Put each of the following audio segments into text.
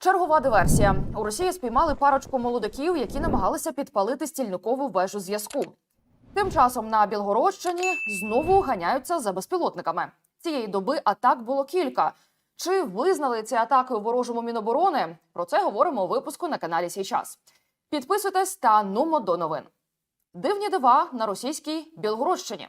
Чергова диверсія у Росії спіймали парочку молодиків, які намагалися підпалити стільникову вежу зв'язку. Тим часом на Білгородщині знову ганяються за безпілотниками. Цієї доби атак було кілька. Чи визнали ці атаки у ворожому міноборони? Про це говоримо у випуску на каналі Сій час. Підписуйтесь та нумо до новин. Дивні дива на російській Білгородщині.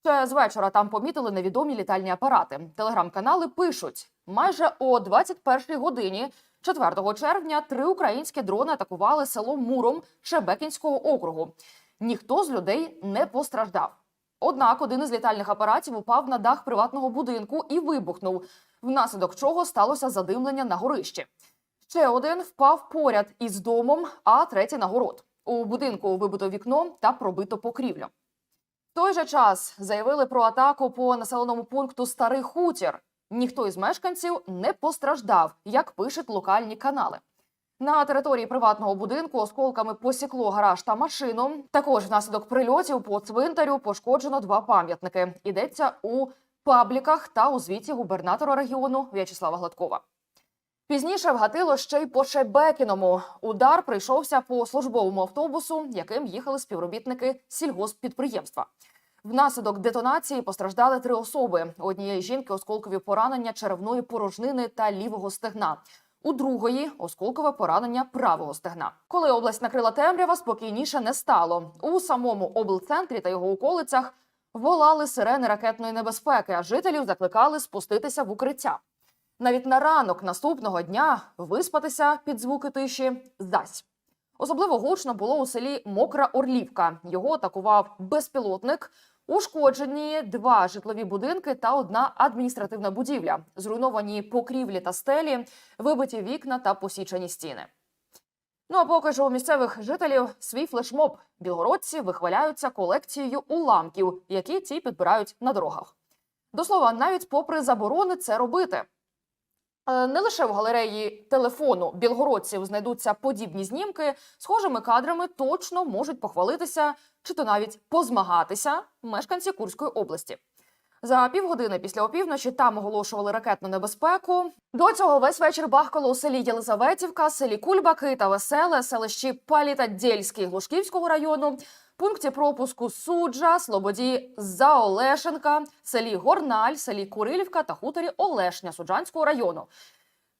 Ще з вечора там помітили невідомі літальні апарати. Телеграм-канали пишуть: майже о 21-й годині 4 червня три українські дрони атакували село Муром Шебекінського округу. Ніхто з людей не постраждав. Однак один із літальних апаратів упав на дах приватного будинку і вибухнув, внаслідок чого сталося задимлення на горищі. Ще один впав поряд із домом, а третій на город. У будинку вибито вікно та пробито покрівлю. В той же час заявили про атаку по населеному пункту Старий Хутір. Ніхто із мешканців не постраждав, як пишуть локальні канали. На території приватного будинку осколками посікло гараж та машину. Також внаслідок прильотів по цвинтарю пошкоджено два пам'ятники. Йдеться у пабліках та у звіті губернатора регіону В'ячеслава Гладкова. Пізніше вгатило ще й по Шебекіному. Удар прийшовся по службовому автобусу, яким їхали співробітники сільгосппідприємства. Внаслідок детонації постраждали три особи. Однієї жінки осколкові поранення черевної порожнини та лівого стегна. У другої осколкове поранення правого стегна. Коли область накрила темрява, спокійніше не стало. У самому облцентрі та його околицях волали сирени ракетної небезпеки, а жителів закликали спуститися в укриття. Навіть на ранок наступного дня виспатися під звуки тиші зась. Особливо гучно було у селі Мокра Орлівка. Його атакував безпілотник. Ушкоджені два житлові будинки та одна адміністративна будівля, зруйновані покрівлі та стелі, вибиті вікна та посічені стіни. Ну а поки що у місцевих жителів свій флешмоб білгородці вихваляються колекцією уламків, які ці підбирають на дорогах. До слова, навіть попри заборони це робити. Е, Не лише в галереї телефону білгородців знайдуться подібні знімки, схожими кадрами точно можуть похвалитися чи то навіть позмагатися мешканці Курської області. За півгодини після опівночі там оголошували ракетну небезпеку. До цього весь вечір бахкало у селі Єлизаветівка, селі Кульбаки та Веселе, селищі Палі та Дєльський Глушківського району, пункті пропуску Суджа, Слободі Заолешенка, селі Горналь, селі Курилівка та хуторі Олешня Суджанського району.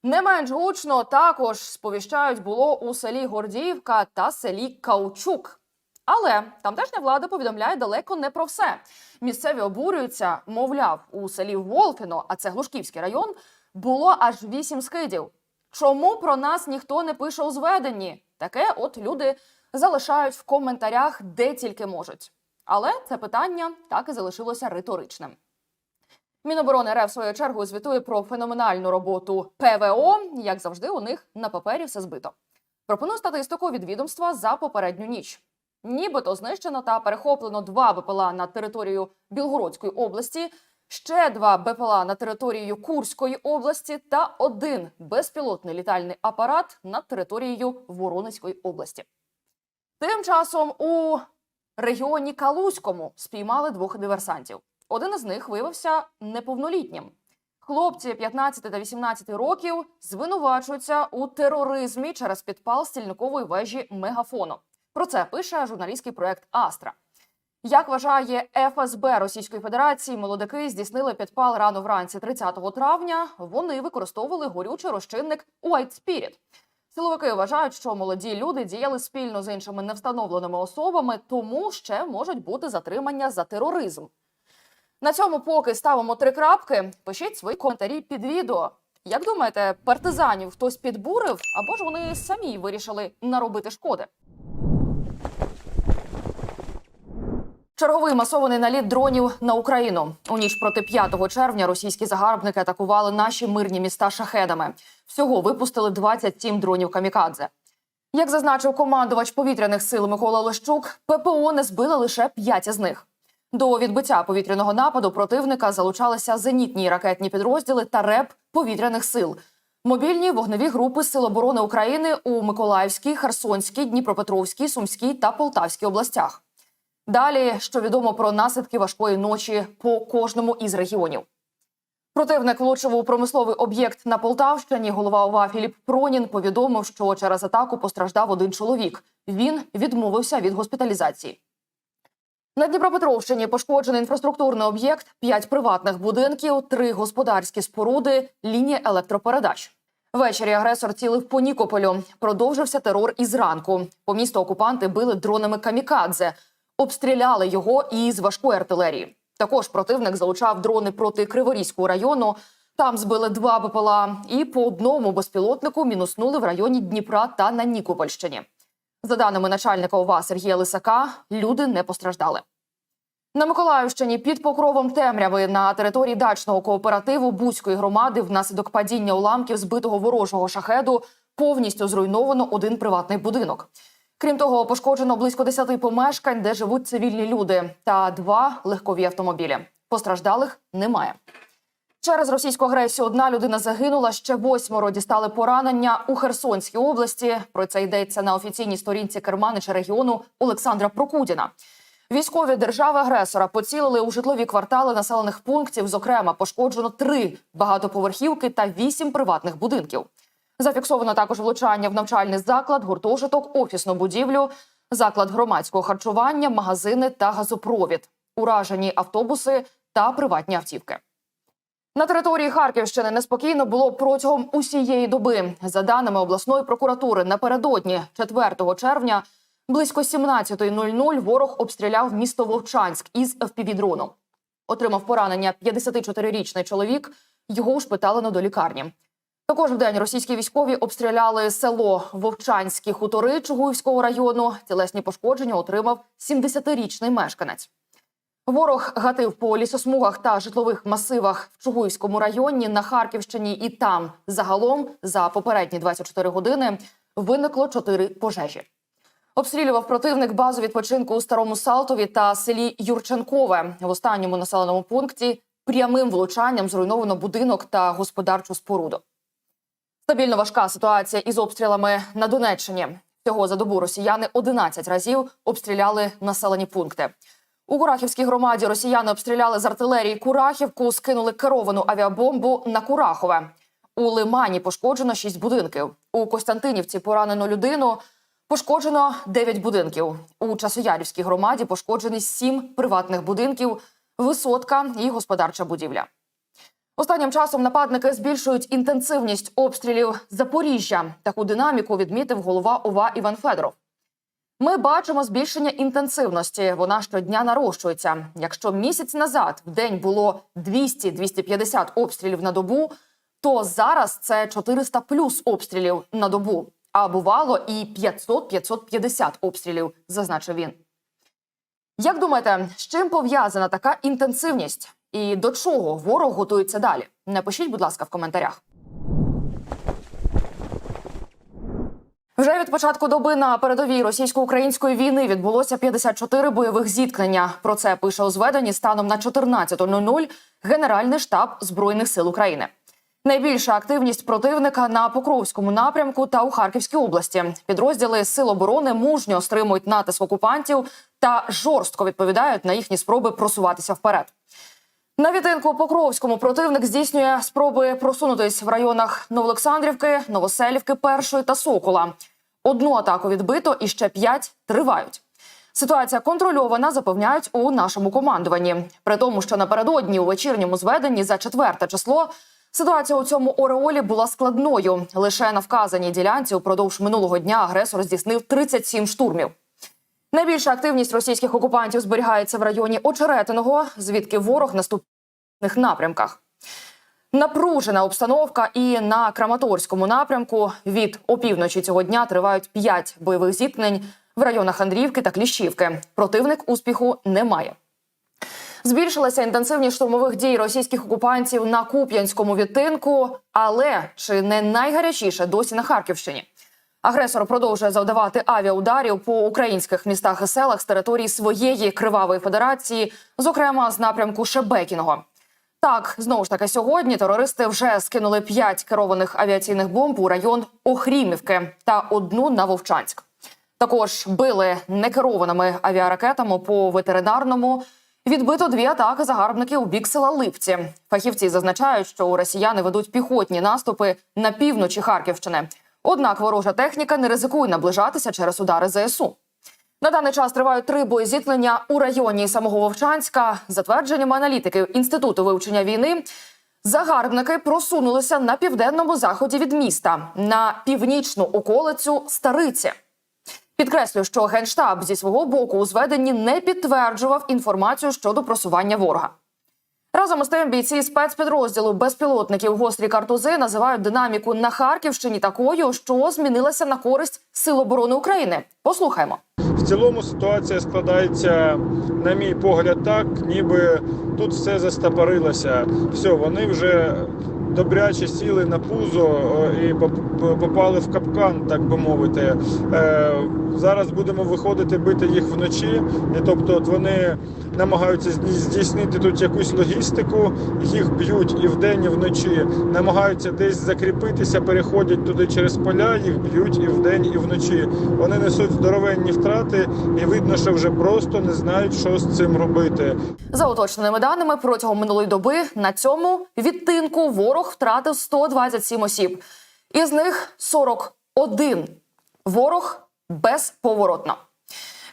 Не менш гучно також сповіщають було у селі Гордіївка та селі Каучук. Але тамтешня влада повідомляє далеко не про все. Місцеві обурюються, мовляв, у селі Волкино, а це Глушківський район, було аж вісім скидів. Чому про нас ніхто не пише у зведенні? Таке от люди залишають в коментарях, де тільки можуть. Але це питання так і залишилося риторичним. Міноборони РФ в свою чергу звітує про феноменальну роботу ПВО. Як завжди, у них на папері все збито. Пропоную статистику від відомства за попередню ніч. Нібито знищено та перехоплено два БПЛА на територію Білгородської області, ще два БПЛА на територію Курської області та один безпілотний літальний апарат над територією Воронезької області. Тим часом у регіоні Калузькому спіймали двох диверсантів. Один із них виявився неповнолітнім. Хлопці 15 та 18 років звинувачуються у тероризмі через підпал стільникової вежі мегафону. Про це пише журналістський проект Астра. Як вважає ФСБ Російської Федерації, молодики здійснили підпал рано вранці 30 травня. Вони використовували горючий розчинник White Spirit. Силовики вважають, що молоді люди діяли спільно з іншими невстановленими особами, тому ще можуть бути затримання за тероризм. На цьому поки ставимо три крапки. Пишіть свої коментарі під відео. Як думаєте, партизанів хтось підбурив, або ж вони самі вирішили наробити шкоди? Черговий масований наліт дронів на Україну у ніч проти 5 червня. Російські загарбники атакували наші мирні міста шахедами. Всього випустили 27 дронів камікадзе. Як зазначив командувач повітряних сил Микола Лещук, ППО не збили лише 5 із них. До відбиття повітряного нападу противника залучалися зенітні ракетні підрозділи та РЕП повітряних сил. Мобільні вогневі групи Сил оборони України у Миколаївській, Херсонській, Дніпропетровській, Сумській та Полтавській областях. Далі, що відомо про наслідки важкої ночі по кожному із регіонів. Противник влучив у промисловий об'єкт на Полтавщині. Голова ОВА Філіп Пронін повідомив, що через атаку постраждав один чоловік. Він відмовився від госпіталізації. На Дніпропетровщині пошкоджений інфраструктурний об'єкт, п'ять приватних будинків, три господарські споруди, лінія електропередач. Ввечері агресор цілив по Нікополю. Продовжився терор і зранку. По місту окупанти били дронами камікадзе, обстріляли його із важкої артилерії. Також противник залучав дрони проти Криворізького району. Там збили два БПЛА і по одному безпілотнику мінуснули в районі Дніпра та на Нікопольщині. За даними начальника ОВА Сергія Лисака, люди не постраждали. На Миколаївщині під покровом темряви на території дачного кооперативу Бузької громади внаслідок падіння уламків збитого ворожого шахеду повністю зруйновано один приватний будинок. Крім того, пошкоджено близько 10 помешкань, де живуть цивільні люди, та два легкові автомобілі. Постраждалих немає. Через російську агресію одна людина загинула. Ще восьмеро дістали поранення у Херсонській області. Про це йдеться на офіційній сторінці керманича регіону Олександра Прокудіна. Військові держави-агресора поцілили у житлові квартали населених пунктів. Зокрема, пошкоджено три багатоповерхівки та вісім приватних будинків. Зафіксовано також влучання в навчальний заклад, гуртожиток, офісну будівлю, заклад громадського харчування, магазини та газопровід, уражені автобуси та приватні автівки. На території Харківщини неспокійно було протягом усієї доби. За даними обласної прокуратури, напередодні 4 червня близько 17.00 ворог обстріляв місто Вовчанськ із FPV-дрону. Отримав поранення 54-річний чоловік. Його ушпиталено до лікарні. Також в день російські військові обстріляли село Вовчанські хутори Чугуївського району. Тілесні пошкодження отримав 70-річний мешканець. Ворог гатив по лісосмугах та житлових масивах в Чугуївському районі на Харківщині і там загалом за попередні 24 години виникло 4 пожежі. Обстрілював противник базу відпочинку у старому Салтові та селі Юрченкове в останньому населеному пункті. Прямим влучанням зруйновано будинок та господарчу споруду. Стабільно важка ситуація із обстрілами на Донеччині. Всього за добу росіяни 11 разів обстріляли населені пункти. У Курахівській громаді росіяни обстріляли з артилерії Курахівку, скинули керовану авіабомбу на Курахове. У Лимані пошкоджено 6 будинків. У Костянтинівці поранено людину. Пошкоджено 9 будинків. У Часоярівській громаді пошкоджені 7 приватних будинків, висотка і господарча будівля. Останнім часом нападники збільшують інтенсивність обстрілів Запоріжжя. Таку динаміку відмітив голова ОВА Іван Федоров. Ми бачимо збільшення інтенсивності. Вона щодня нарощується. Якщо місяць назад в день було 200-250 обстрілів на добу, то зараз це 400 плюс обстрілів на добу. А бувало і 500-550 обстрілів, зазначив він. Як думаєте, з чим пов'язана така інтенсивність? І до чого ворог готується далі? Напишіть, будь ласка, в коментарях. Вже від початку доби на передовій російсько-української війни відбулося 54 бойових зіткнення. Про це пише у зведенні станом на 14.00 Генеральний штаб збройних сил України. Найбільша активність противника на Покровському напрямку та у Харківській області. Підрозділи сил оборони мужньо стримують натиск окупантів та жорстко відповідають на їхні спроби просуватися вперед. На відтинку Покровському противник здійснює спроби просунутись в районах Новоолександрівки, Новоселівки, Першої та Сокола. Одну атаку відбито і ще п'ять тривають. Ситуація контрольована, запевняють у нашому командуванні. При тому, що напередодні у вечірньому зведенні за четверте число ситуація у цьому ореолі була складною. Лише на вказаній ділянці упродовж минулого дня агресор здійснив 37 штурмів. Найбільша активність російських окупантів зберігається в районі Очеретиного, звідки ворог наступних напрямках. Напружена обстановка і на Краматорському напрямку від опівночі цього дня тривають п'ять бойових зіткнень в районах Андріївки та Кліщівки. Противник успіху не має. Збільшилася інтенсивність штурмових дій російських окупантів на Куп'янському відтинку, але чи не найгарячіше досі на Харківщині? Агресор продовжує завдавати авіаударів по українських містах і селах з території своєї кривавої федерації, зокрема з напрямку Шебекіного. Так, знову ж таки, сьогодні терористи вже скинули п'ять керованих авіаційних бомб у район Охрімівки та одну на Вовчанськ. Також били некерованими авіаракетами по ветеринарному Відбито дві атаки загарбників у бік села Липці. Фахівці зазначають, що росіяни ведуть піхотні наступи на півночі Харківщини. Однак ворожа техніка не ризикує наближатися через удари ЗСУ. На даний час тривають три боєзіткнення у районі самого Вовчанська. За твердженнями аналітиків Інституту вивчення війни, загарбники просунулися на південному заході від міста на північну околицю Стариці. Підкреслю, що генштаб зі свого боку у зведенні не підтверджував інформацію щодо просування ворога. Разом із тим, бійці спецпідрозділу безпілотників гострі картузи називають динаміку на Харківщині такою, що змінилася на користь Сил оборони України. Послухаймо. В цілому ситуація складається, на мій погляд, так, ніби тут все застопорилося. Все, вони вже добряче сіли на пузо і поп- попали в капкан, так би мовити. Е, Зараз будемо виходити бити їх вночі. І тобто, от вони намагаються здійснити тут якусь логістику, їх б'ють і вдень, і вночі. Намагаються десь закріпитися, переходять туди через поля, їх б'ють і вдень, і вночі. Вони несуть здоровенні втрати, і видно, що вже просто не знають, що з цим робити. За уточненими даними, протягом минулої доби на цьому відтинку ворог втратив 127 осіб, із них 41 ворог безповоротно.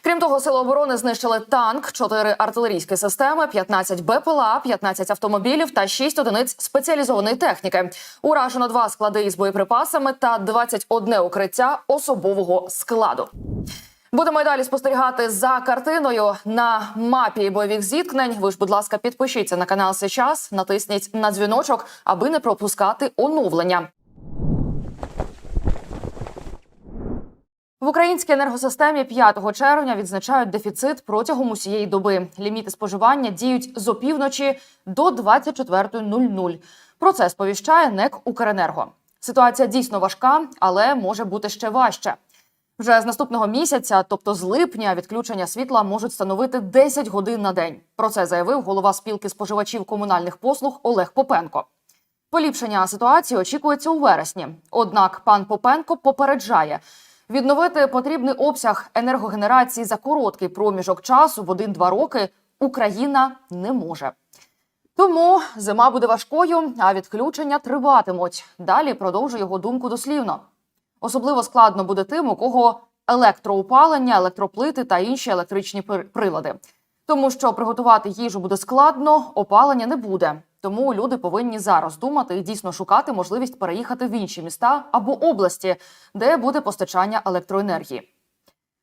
Крім того, сили оборони знищили танк, 4 артилерійські системи, 15 БПЛА, 15 автомобілів та 6 одиниць спеціалізованої техніки. Уражено два склади із боєприпасами та 21 укриття особового складу. Будемо й далі спостерігати за картиною на мапі бойових зіткнень. Ви ж, будь ласка, підпишіться на канал сейчас, натисніть на дзвіночок, аби не пропускати оновлення. В українській енергосистемі 5 червня відзначають дефіцит протягом усієї доби. Ліміти споживання діють з опівночі до 24.00. Про це сповіщає НЕК Укренерго. Ситуація дійсно важка, але може бути ще важче. Вже з наступного місяця, тобто з липня, відключення світла можуть становити 10 годин на день. Про це заявив голова спілки споживачів комунальних послуг Олег Попенко. Поліпшення ситуації очікується у вересні. Однак пан Попенко попереджає, відновити потрібний обсяг енергогенерації за короткий проміжок часу в 1-2 роки Україна не може. Тому зима буде важкою, а відключення триватимуть. Далі продовжує його думку дослівно. Особливо складно буде тим, у кого електроопалення, електроплити та інші електричні прилади. Тому що приготувати їжу буде складно, опалення не буде. Тому люди повинні зараз думати і дійсно шукати можливість переїхати в інші міста або області, де буде постачання електроенергії.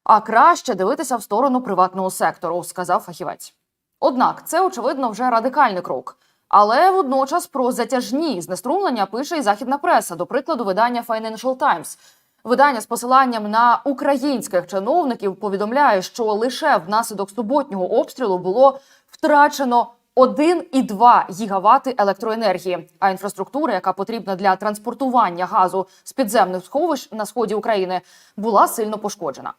А краще дивитися в сторону приватного сектору, сказав фахівець. Однак це очевидно вже радикальний крок. Але водночас про затяжні знеструмлення пише і західна преса, до прикладу, видання Financial Times. Видання з посиланням на українських чиновників повідомляє, що лише внаслідок суботнього обстрілу було втрачено 1,2 гігавати електроенергії. А інфраструктура, яка потрібна для транспортування газу з підземних сховищ на сході України, була сильно пошкоджена.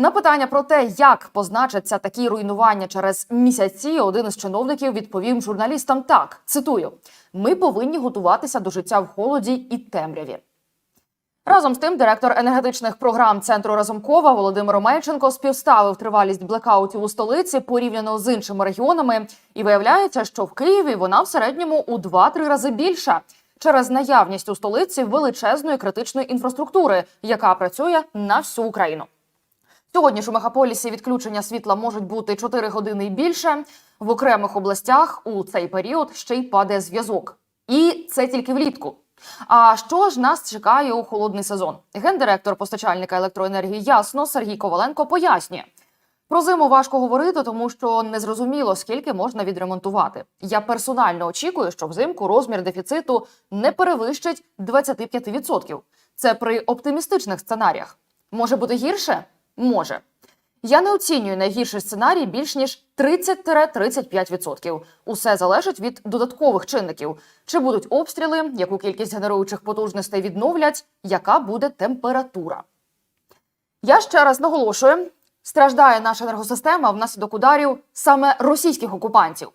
На питання про те, як позначаться такі руйнування через місяці, один із чиновників відповів журналістам так: цитую: ми повинні готуватися до життя в холоді і темряві. Разом з тим, директор енергетичних програм центру Разумкова Володимир Омельченко співставив тривалість блекаутів у столиці порівняно з іншими регіонами, і виявляється, що в Києві вона в середньому у 2-3 рази більша через наявність у столиці величезної критичної інфраструктури, яка працює на всю Україну. Сьогодні ж у мегаполісі відключення світла можуть бути 4 години і більше. В окремих областях у цей період ще й падає зв'язок. І це тільки влітку. А що ж нас чекає у холодний сезон? Гендиректор постачальника електроенергії Ясно Сергій Коваленко пояснює. Про зиму важко говорити, тому що незрозуміло, скільки можна відремонтувати. Я персонально очікую, що взимку розмір дефіциту не перевищить 25%. Це при оптимістичних сценаріях. Може бути гірше? Може. Я не оцінюю найгірший сценарій більш ніж 30-35%. Усе залежить від додаткових чинників: чи будуть обстріли, яку кількість генеруючих потужностей відновлять, яка буде температура. Я ще раз наголошую: страждає наша енергосистема внаслідок ударів саме російських окупантів.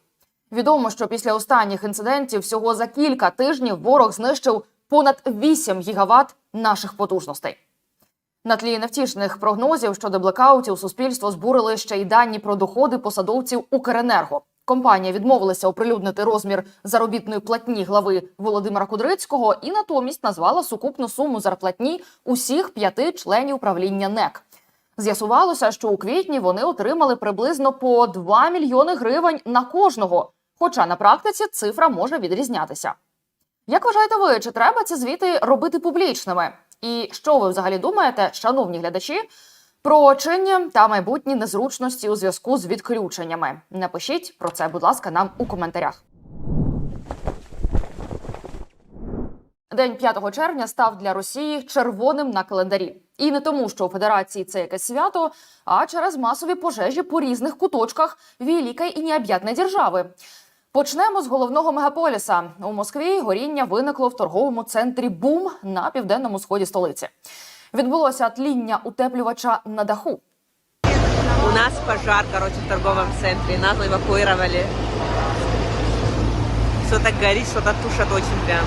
Відомо, що після останніх інцидентів всього за кілька тижнів ворог знищив понад 8 гігават наших потужностей. На тлі невтішних прогнозів щодо блекаутів суспільство збурили ще й дані про доходи посадовців Укренерго. Компанія відмовилася оприлюднити розмір заробітної платні глави Володимира Кудрицького і натомість назвала сукупну суму зарплатні усіх п'яти членів правління НЕК. З'ясувалося, що у квітні вони отримали приблизно по 2 мільйони гривень на кожного. Хоча на практиці цифра може відрізнятися. Як вважаєте ви, чи треба ці звіти робити публічними? І що ви взагалі думаєте, шановні глядачі, про чинні та майбутні незручності у зв'язку з відключеннями? Напишіть про це, будь ласка, нам у коментарях. День 5 червня став для Росії червоним на календарі. І не тому, що у Федерації це якесь свято, а через масові пожежі по різних куточках великої і необ'ятної держави. Почнемо з головного мегаполіса. У Москві горіння виникло в торговому центрі Бум на південному сході столиці. Відбулося тління утеплювача на даху. У нас пожар, короче, в торговом центре. Нас эвакуировали. Что-то горит, что-то тушат очень прям.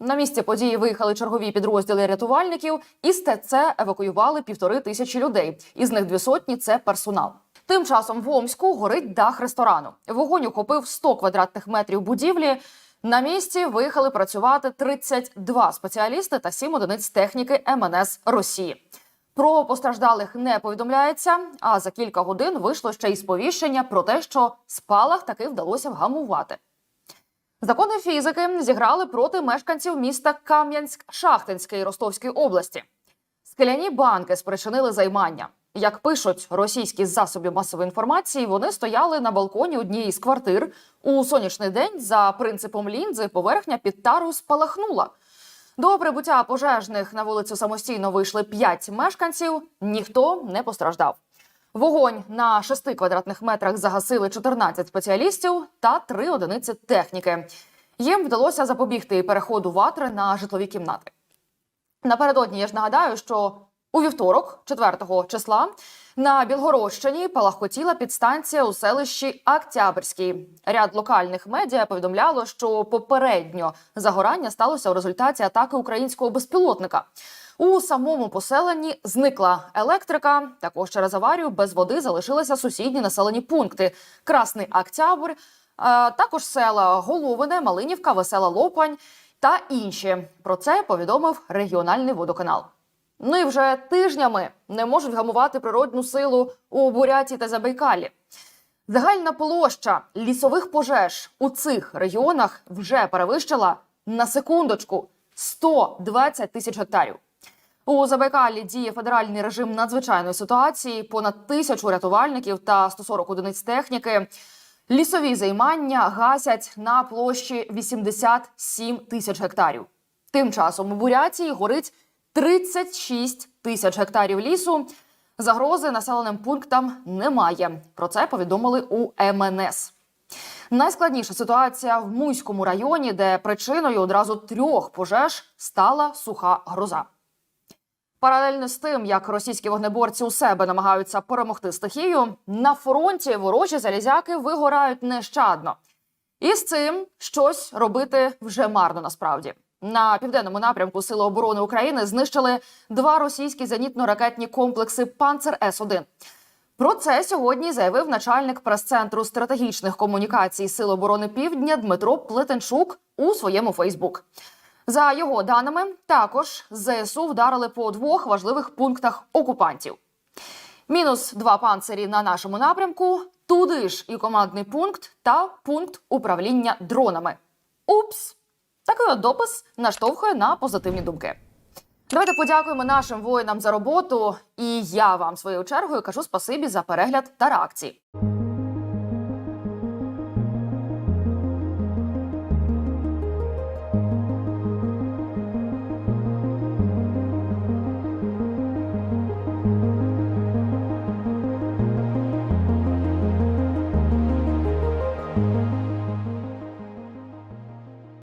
На місці події виїхали чергові підрозділи рятувальників. Із ТЦ евакуювали півтори тисячі людей. Із них дві сотні це персонал. Тим часом в Омську горить дах ресторану. Вогонь охопив 100 квадратних метрів будівлі. На місці виїхали працювати 32 спеціалісти та 7 одиниць техніки МНС Росії. Про постраждалих не повідомляється. А за кілька годин вийшло ще й сповіщення про те, що спалах таки вдалося вгамувати. Закони фізики зіграли проти мешканців міста Кам'янськ-Шахтинської Ростовської області. Скляні банки спричинили займання. Як пишуть російські засоби масової інформації, вони стояли на балконі однієї з квартир. У сонячний день за принципом лінзи поверхня під тарою спалахнула. До прибуття пожежних на вулицю самостійно вийшли п'ять мешканців. Ніхто не постраждав. Вогонь на 6 квадратних метрах загасили 14 спеціалістів та 3 одиниці техніки. Їм вдалося запобігти переходу ватри на житлові кімнати. Напередодні я ж нагадаю, що у вівторок, 4 числа, на Білгородщині палахкотіла підстанція у селищі Октябрьській. Ряд локальних медіа повідомляло, що попередньо загорання сталося у результаті атаки українського безпілотника. У самому поселенні зникла електрика. Також через аварію без води залишилися сусідні населені пункти: Красний Октябрь, е, також села Головине, Малинівка, Весела Лопань та інші. Про це повідомив регіональний водоканал. Ну і вже тижнями не можуть гамувати природну силу у Буряті та Забайкалі. Загальна площа лісових пожеж у цих регіонах вже перевищила на секундочку 120 тисяч гектарів. У Забайкалі діє федеральний режим надзвичайної ситуації, понад тисячу рятувальників та 140 одиниць техніки. Лісові займання гасять на площі 87 тисяч гектарів. Тим часом у Бурятії горить 36 тисяч гектарів лісу. Загрози населеним пунктам немає. Про це повідомили у МНС. Найскладніша ситуація в Муйському районі, де причиною одразу трьох пожеж стала суха гроза. Паралельно з тим, як російські вогнеборці у себе намагаються перемогти стихію, на фронті ворожі залізяки вигорають нещадно. І з цим щось робити вже марно насправді. На південному напрямку Сили оборони України знищили два російські зенітно-ракетні комплекси Панцер С 1 Про це сьогодні заявив начальник прес-центру стратегічних комунікацій Сил оборони Півдня Дмитро Плетенчук у своєму Фейсбук. За його даними, також ЗСУ вдарили по двох важливих пунктах окупантів. Мінус два панцирі на нашому напрямку, туди ж і командний пункт та пункт управління дронами. Упс! Такий от допис наштовхує на позитивні думки. Давайте подякуємо нашим воїнам за роботу. І я вам своєю чергою кажу спасибі за перегляд та реакції.